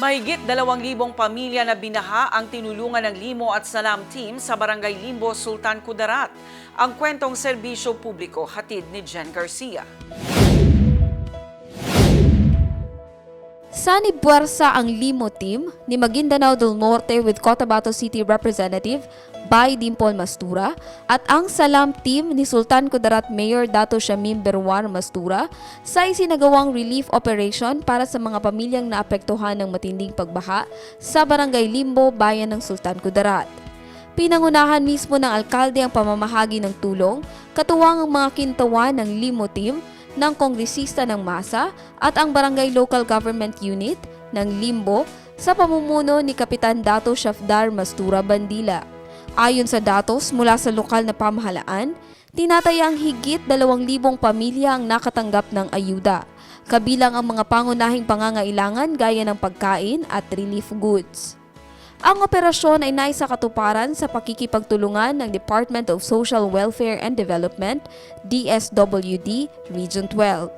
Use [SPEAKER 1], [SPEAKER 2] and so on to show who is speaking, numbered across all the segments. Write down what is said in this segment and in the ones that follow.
[SPEAKER 1] Mahigit 2,000 pamilya na binaha ang tinulungan ng Limo at Salam Team sa Barangay Limbo, Sultan Kudarat. Ang kwentong serbisyo publiko hatid ni Jen Garcia.
[SPEAKER 2] Sani Buwersa ang Limo team ni Maguindanao del Norte with Cotabato City Representative by Dimpol Mastura at ang Salam team ni Sultan Kudarat Mayor Dato Shamim Berwan Mastura sa isinagawang relief operation para sa mga pamilyang naapektuhan ng matinding pagbaha sa Barangay Limbo, Bayan ng Sultan Kudarat. Pinangunahan mismo ng alkalde ang pamamahagi ng tulong, katuwang ang mga kintawan ng Limo team, ng kongresista ng MASA at ang Barangay Local Government Unit ng Limbo sa pamumuno ni Kapitan Dato Shafdar Mastura Bandila. Ayon sa datos mula sa lokal na pamahalaan, tinatayang higit 2,000 pamilya ang nakatanggap ng ayuda, kabilang ang mga pangunahing pangangailangan gaya ng pagkain at relief goods. Ang operasyon ay naisa katuparan sa pakikipagtulungan ng Department of Social Welfare and Development, DSWD, Region 12.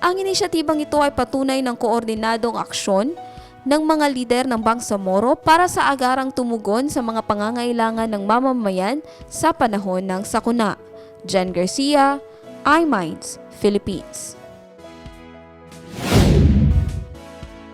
[SPEAKER 2] Ang inisyatibang ito ay patunay ng koordinadong aksyon ng mga lider ng Bangsamoro para sa agarang tumugon sa mga pangangailangan ng mamamayan sa panahon ng sakuna. Jen Garcia, iMinds, Philippines.